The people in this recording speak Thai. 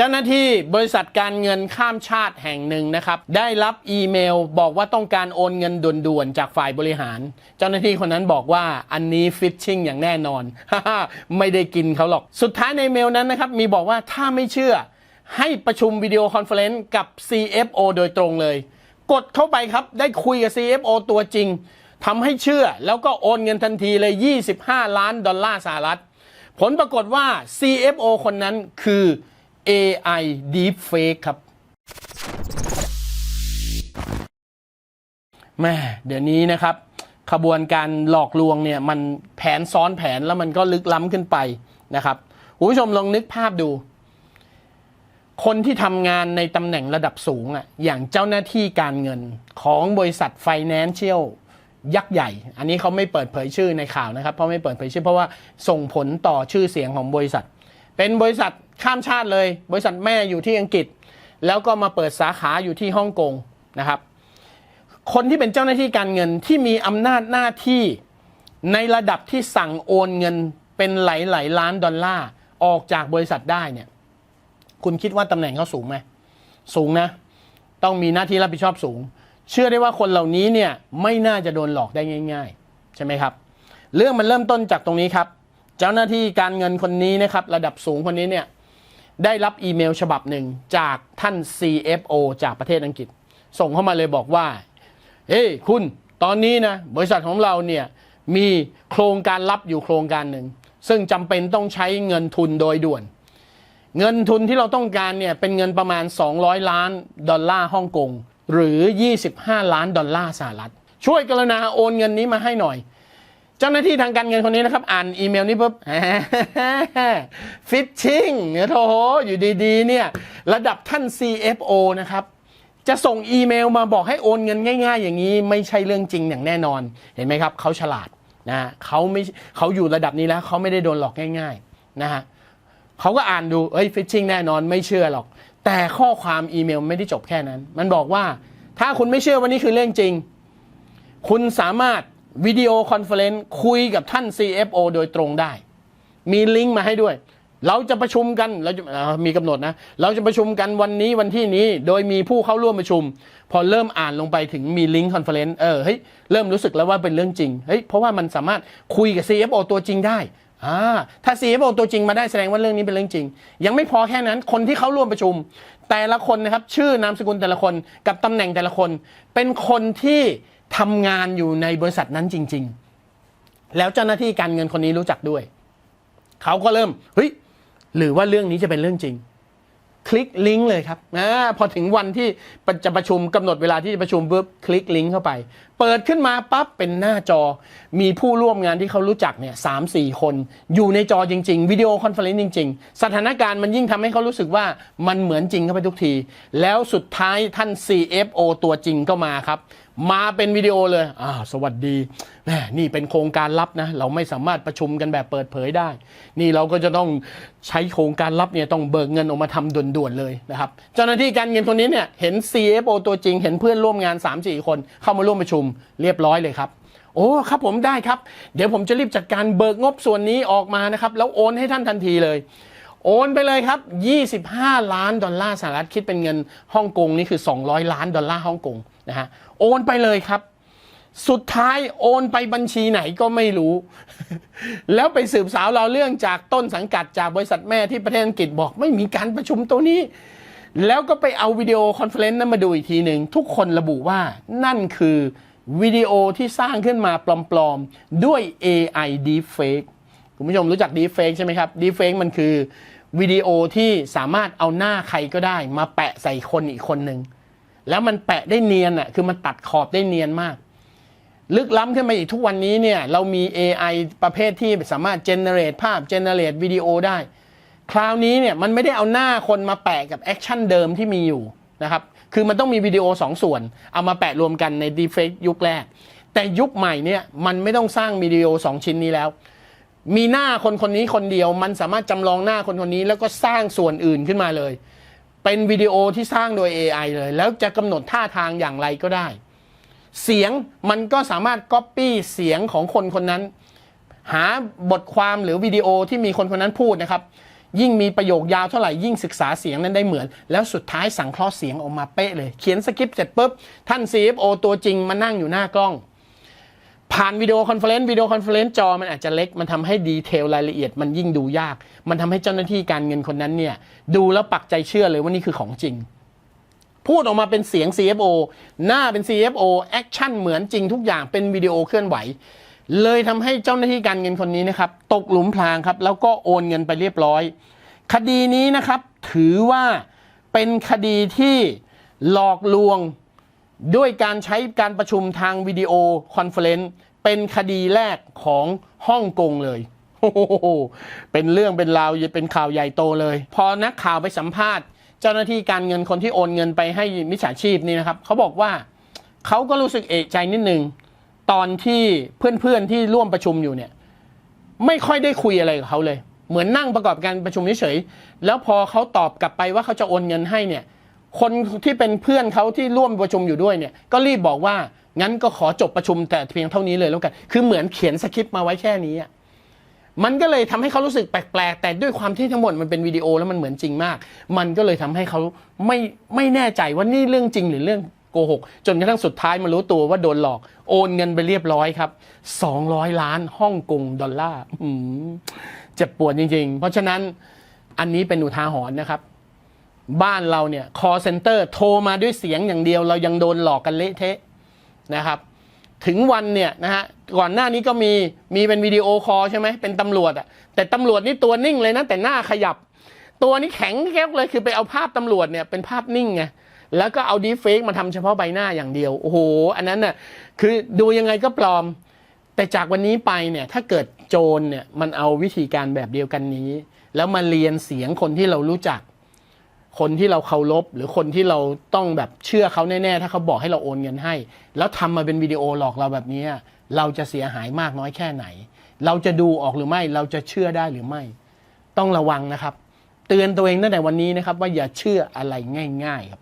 เจ้าหน้าที่บริษัทการเงินข้ามชาติแห่งหนึ่งนะครับ ได้รับอีเมลบอกว่าต้องการโอนเงินด่วนๆ จากฝ่ายบริหาร เจ้าหน้าที่คนนั้นบอกว่าอันนี้ฟิชชิงอย่างแน่นอน ไม่ได้กินเขาหรอก สุดท้ายในเมลนั้นนะครับมีบอกว่าถ้าไม่เชื่อ ให้ประชุมวิดีโอคอนเฟอเรนซ์กับ CFO โดยตรงเลย กดเข้าไปครับได้คุยกับ CFO ตัวจริงทำให้เชื่อแล้วก็โอนเงินทันทีเลย 25 ล้านดอลลาร์สหรัฐ ผลปรากฏว่า CFO คนนั้นคือ AI Deepfake ครับแม่เดี๋ยวนี้นะครับ ขบวนการหลอกลวงเนี่ยมันแผนซ้อนแผนแล้วมันก็ลึกล้ำขึ้นไปนะครับคุณผู้ชมลองนึกภาพดู คนที่ทำงานในตำแหน่งระดับสูงอะ่ะอย่างเจ้าหน้าที่การเงินของบริษัทไฟแนนเชียลยักษ์ใหญ่ อันนี้เขาไม่เปิดเผยชื่อในข่าวนะครับ เพราะไม่เปิดเผยชื่อเพราะว่าส่งผลต่อชื่อเสียงของบริษัท เป็นบริษัทข้ามชาติเลย บริษัทแม่อยู่ที่อังกฤษ แล้วก็มาเปิดสาขาอยู่ที่ฮ่องกงนะครับ คนที่เป็นเจ้าหน้าที่การเงินที่มีอำนาจหน้าที่ในระดับที่สั่งโอนเงินเป็นหลายๆล้านดอลลาร์ออกจากบริษัทได้เนี่ย คุณคิดว่าตำแหน่งเขาสูงไหมสูงนะ ต้องมีหน้าที่รับผิดชอบสูง เชื่อได้ว่าคนเหล่านี้เนี่ยไม่น่าจะโดนหลอกได้ง่าย ๆ ใช่ไหมครับ เรื่องมันเริ่มต้นจากตรงนี้ครับ เจ้าหน้าที่การเงินคนนี้นะครับ ระดับสูงคนนี้เนี่ยได้รับอีเมลฉบับหนึ่งจากท่าน CFO จากประเทศอังกฤษ ส่งเข้ามาเลยบอกว่าเฮ้ยคุณตอนนี้นะบริษัทของเราเนี่ยมีโครงการลับอยู่โครงการหนึ่ง ซึ่งจำเป็นต้องใช้เงินทุนโดยด่วน เงินทุนที่เราต้องการเนี่ยเป็นเงินประมาณ 200 ล้านดอลลาร์ฮ่องกงหรือ 25 ล้านดอลลาร์สหรัฐ ช่วยกรณาโอนเงินนี้มาให้หน่อย เจ้าหน้าที่ทางการเงินคนนี้นะครับ อ่านอีเมลนี้ปุ๊บฟิชชิงเนี่ยโถอยู่ดีๆ เนี่ย ระดับท่าน CFO นะครับ จะส่งอีเมลมาบอกให้โอนเงินง่าย ๆ อย่างนี้ไม่ใช่เรื่องจริงอย่างแน่นอน เห็นไหมครับ เขาฉลาดนะฮะเขาไม่เขาอยู่ระดับนี้แล้วเขาไม่ได้โดนหลอกง่าย ๆ นะฮะเขาก็อ่านดูเอ้ยฟิชชิงแน่นอนไม่เชื่อหรอก แต่ข้อความอีเมลไม่ได้จบแค่นั้น มันบอกว่า ถ้าคุณไม่เชื่อว่านี่คือเรื่องจริง คุณสามารถ วิดีโอคอนเฟอเรนซ์คุยกับท่าน CFO โดยตรงได้ มีลิงก์มาให้ด้วย เราจะประชุมกันเราจะมีกำหนดนะ เราจะประชุมกันวันนี้วันที่นี้โดยมีผู้เข้าร่วมประชุม พอเริ่มอ่านลงไปถึงมีลิงก์คอนเฟอเรนซ์เออเฮ้ยเริ่มรู้สึกแล้วว่าเป็นเรื่องจริงเฮ้ยเพราะว่ามันสามารถคุยกับ CFO ตัวจริงได้อ่าถ้า CFO ตัวจริงมาได้แสดงว่าเรื่องนี้เป็นเรื่องจริง ยังไม่พอแค่นั้นคนที่เข้าร่วมประชุม แต่ละคนนะครับชื่อนามสกุลแต่ละคนกับตำแหน่งแต่ละคน เป็นคนที่ ทำงานอยู่ในบริษัทนั้นจริง ๆ แล้วเจ้าหน้าที่การเงินคนนี้รู้จักด้วย เขาก็เริ่มเฮ้ยหรือว่าเรื่องนี้จะเป็นเรื่องจริง คลิกลิงก์เลยครับอพอถึงวันที่จะประชุมกำหนดเวลาที่จะประชุมปุ๊บคลิกลิงก์เข้าไป เปิดขึ้นมาปั๊บเป็นหน้าจอ มีผู้ร่วมงานที่เขารู้จักเนี่ยสามสี่คน อยู่ในจอจริง ๆ วิดีโอคอนเฟอเรนซ์จริง ๆ สถานการณ์มันยิ่งทำให้เขารู้สึกว่ามันเหมือนจริงเข้าไปทุกที แล้วสุดท้ายท่าน CFO ตัวจริงก็มาครับ มาเป็นวิดีโอเลยอ้าวสวัสดีแหมนี่เป็นโครงการลับนะ เราไม่สามารถประชุมกันแบบเปิดเผยได้ นี่เราก็จะต้องใช้โครงการลับเนี่ยต้องเบิกเงินออกมาทำด่วนๆเลยนะครับ เจ้าหน้าที่การเงินคนนี้เนี่ยเห็น CFO ตัวจริง เห็นเพื่อนร่วมงาน 3-4 คน เข้ามาร่วมประชุมเรียบร้อยเลยครับโอ้ครับผมได้ครับ เดี๋ยวผมจะรีบจัดการเบิกงบส่วนนี้ออกมานะครับ แล้วโอนให้ท่านทันทีเลย โอนไปเลยครับ 25 ล้านดอลลาร์สหรัฐคิดเป็นเงินฮ่องกงนี่คือ 200 ล้านดอลลาร์ฮ่องกง นะฮะโอนไปเลยครับ สุดท้ายโอนไปบัญชีไหนก็ไม่รู้ แล้วไปสืบสาวเราเรื่องจากต้นสังกัดจากบริษัทแม่ที่ประเทศอังกฤษบอกไม่มีการประชุมตัวนี้ แล้วก็ไปเอาวิดีโอคอนเฟลเลนต์นั้นมาดูอีกทีหนึ่งทุกคนระบุว่านั่นคือวิดีโอที่สร้างขึ้นมาปลอมๆ ด้วย AI Deepfake คุณผู้ชมรู้จัก Deepfake ใช่ไหมครับ Deepfake มันคือวิดีโอที่สามารถเอาหน้าใครก็ได้ มาแปะใส่คนอีกคนหนึ่ง แล้วมันแปะได้เนียนอะคือมันตัดขอบได้เนียนมาก ลึกล้ำขึ้นมาอีกทุกวันนี้เนี่ยเรามี AI ประเภทที่สามารถ generate ภาพ generate วิดีโอได้ คราวนี้เนี่ยมันไม่ได้เอาหน้าคนมาแปะกับแอคชั่นเดิมที่มีอยู่นะครับคือมันต้องมีวิดีโอ2ส่วน เอามาแปะรวมกันใน Deepfake ยุคแรก แต่ยุคใหม่เนี่ยมันไม่ต้องสร้างวิดีโอ 2 ชิ้นนี้แล้ว มีหน้าคนคนนี้คนเดียว มันสามารถจำลองหน้าคนคนนี้แล้วก็สร้างส่วนอื่นขึ้นมาเลย เป็นวิดีโอที่สร้างโดย AI เลย แล้วจะกำหนดท่าทางอย่างไรก็ได้ เสียงมันก็สามารถก๊อปปี้เสียงของคนคนนั้น หาบทความหรือวิดีโอที่มีคนคนนั้นพูดนะครับ ยิ่งมีประโยคยาวเท่าไหร่ยิ่งศึกษาเสียงนั้นได้เหมือน แล้วสุดท้ายสังเคราะห์เสียงออกมาเป๊ะเลย เขียนสคริปต์เสร็จปุ๊บท่าน CFO ตัวจริงมานั่งอยู่หน้ากล้อง ผ่านวิดีโอคอนเฟลเลนซ์วิดีโอคอนเฟลเลนซ์จอมันอาจจะเล็ก มันทำให้ดีเทลรายละเอียด มันยิ่งดูยาก มันทำให้เจ้าหน้าที่การเงินคนนั้นเนี่ย ดูแล้วปักใจเชื่อเลยว่านี่คือของจริง พูดออกมาเป็นเสียง CFO หน้าเป็น CFO แอคชั่นเหมือนจริงทุกอย่างเป็นวิดีโอเคลื่อนไหว เลยทำให้เจ้าหน้าที่การเงินคนนี้นะครับ ตกหลุมพรางครับ แล้วก็โอนเงินไปเรียบร้อย คดีนี้นะครับ ถือว่าเป็นคดีที่หลอกลวง ด้วยการใช้การประชุมทางวิดีโอคอนเฟอเรนซ์เป็นคดีแรกของฮ่องกงเลยโอ้โหเป็นเรื่องเป็นราวเป็นข่าวใหญ่โตเลย พอนักข่าวไปสัมภาษณ์ เจ้าหน้าที่การเงินคนที่โอนเงินไปให้มิจฉาชีพนี่นะครับเขาบอกว่าเขาก็รู้สึกเอกใจนิดนึงตอนที่เพื่อนๆที่ร่วมประชุมอยู่เนี่ยไม่ค่อยได้คุยอะไรกับเขาเลย เหมือนนั่งประกอบการประชุมเฉยๆแล้วพอเขาตอบกลับไปว่าเขาจะโอนเงินให้เนี่ย คนที่เป็นเพื่อนเขาที่ร่วมประชุมอยู่ด้วยเนี่ย ก็รีบบอกว่างั้นก็ขอจบประชุมแต่เพียงเท่านี้เลยแล้วกัน คือเหมือนเขียนสคริปต์มาไว้แค่นี้อะมันก็เลยทำให้เขารู้สึกแปลกๆ แต่ด้วยความที่ทั้งหมดมันเป็นวิดีโอแล้วมันเหมือนจริงมาก มันก็เลยทำให้เขาไม่ไม่แน่ใจว่านี่เรื่องจริงหรือเรื่องโกหก จนกระทั่งสุดท้ายมารู้ตัวว่าโดนหลอก โอนเงินไปเรียบร้อยครับ 200 ล้านฮ่องกงดอลลาร์เจ็บปวดจริงๆ เพราะฉะนั้นอันนี้เป็นอุทาหรณ์นะครับ บ้านเราเนี่ย call center โทรมาด้วยเสียงอย่างเดียวเรายังโดนหลอกกันเละเทะนะครับ ถึงวันเนี่ยนะฮะก่อนหน้านี้ก็มีมีเป็นวิดีโอคอลใช่ไหมเป็นตำรวจอะแต่ตำรวจนี่ตัวนิ่งเลยนะแต่หน้าขยับ ตัวนี้แข็งแก๊กเลยคือไปเอาภาพตำรวจเนี่ยเป็นภาพนิ่งไงแล้วก็เอาดีเฟกมาทำเฉพาะใบหน้าอย่างเดียวโอ้โหอันนั้นน่ะคือดูยังไงก็ปลอม แต่จากวันนี้ไปเนี่ยถ้าเกิดโจรเนี่ยมันเอาวิธีการแบบเดียวกันนี้ แล้วมาเรียนเสียงคนที่เรารู้จัก คนที่เราเคารพหรือคนที่เราต้องแบบเชื่อเขาแน่ๆ ถ้าเขาบอกให้เราโอนเงินให้ แล้วทำมาเป็นวิดีโอหลอกเราแบบนี้ เราจะเสียหายมากน้อยแค่ไหน เราจะดูออกหรือไม่เราจะเชื่อได้หรือไม่ ต้องระวังนะครับ เตือนตัวเองตั้งแต่วันนี้นะครับ ว่าอย่าเชื่ออะไรง่าย ๆ ครับ